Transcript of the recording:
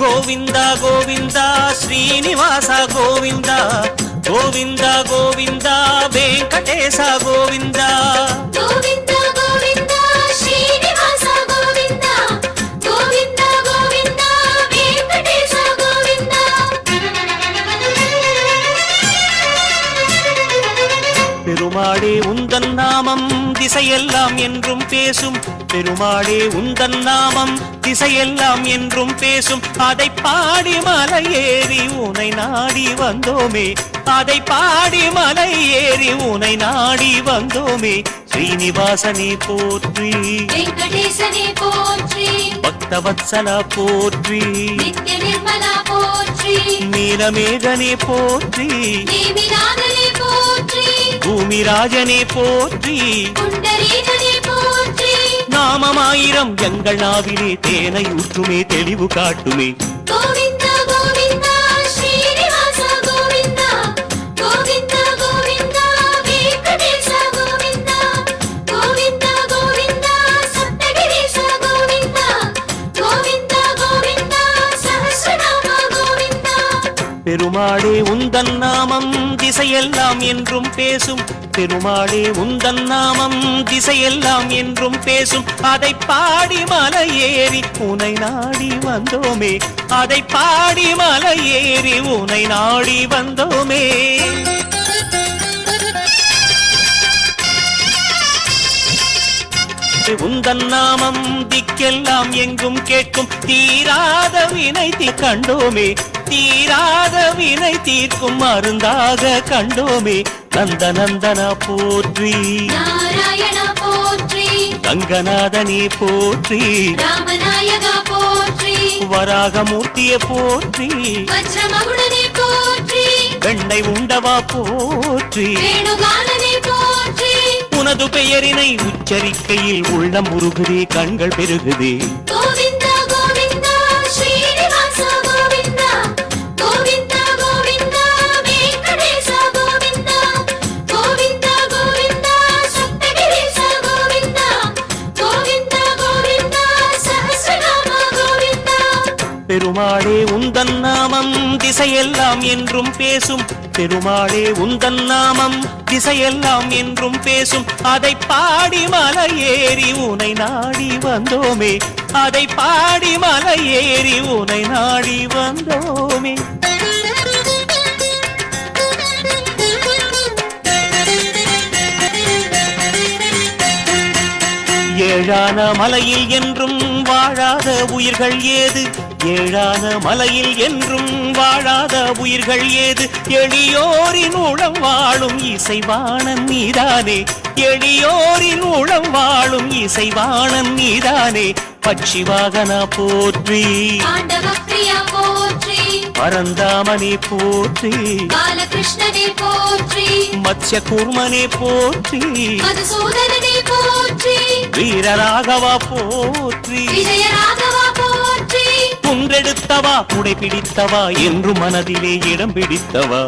గోవింద గోవింద శ్రీనివాస గోవింద గోవింద గోవింద వెంకటేశ గోవింద. గోవింద பெருமாளே உந்தன் நாமம் திசையெல்லாம் என்றும் பேசும். பெருமாளே உந்தன் நாமம் திசையெல்லாம் என்றும் பேசும். அதை பாடி மலை ஏறி உனை நாடி வந்தோமே. அதை பாடி மலை ஏறி உனை நாடி வந்தோமே. ஸ்ரீனிவாசனே போற்றி. பக்தவத்சல போற்றி. நீலமேகனே போற்றி. பூமிராஜனே போற்றி. நாமமாயிரம் எங்கள் நாவிலே தேனை ஊற்றுமே தெளிவு காட்டுமே. பெருமாளே உந்தன் நாமம் திசையெல்லாம் என்றும் பேசும். பெருமாளே உந்தன் நாமம் திசையெல்லாம் என்றும் பேசும். அதை பாடி மலை ஏறி உனை நாடி வந்தோமே. அதை பாடி மலை ஏறி உனை நாடி வந்தோமே. உந்தன் நாமம் திக்கெல்லாம் எங்கும் கேட்கும். தீராத வினை கண்டோமே. தீராத வினை தீர்க்கும் மருந்தாக கண்டோமே நந்த நந்தனா போற்றி. ரங்கநாதனே போற்றி. வராகமூர்த்தியை போற்றி. வெண்ணை உண்டவா போற்றி. உனது பெயரினை உச்சரிக்கையில் உள்ளம் உருகுதே கண்கள் பெருகுதே. பெருமாளே உந்தன் நாமம் திசையெல்லாம் என்றும் பேசும். பெருமாளே உந்தன் நாமம் திசையெல்லாம் என்றும் பேசும். அதை பாடி மலை ஏறி உனை நாடி வந்தோமே. அதை பாடி மலை ஏறி உனை நாடி வந்தோமே. ஏழான மலையில் என்றும் வாழாத உயிர்கள் ஏது? ஏழான மலையில் என்றும் வாழாத உயிர்கள் ஏது? எளியோரின் உளம் வாழும் இசைவாணன் நீதானே. எளியோரின் உளம் வாழும் இசைவாணன் நீதானே. ஆண்டவ பிரியா போற்றி. பரந்தாமனே போற்றி. பாலகிருஷ்ணனே போற்றி. மத்ய கூர்மனே போற்றி. மதுசூதனனே போற்றி வீரராகவா போற்றி. குன்றெடுத்தவா புடை பிடித்தவா என்று மனதிலே இடம் பிடித்தவா.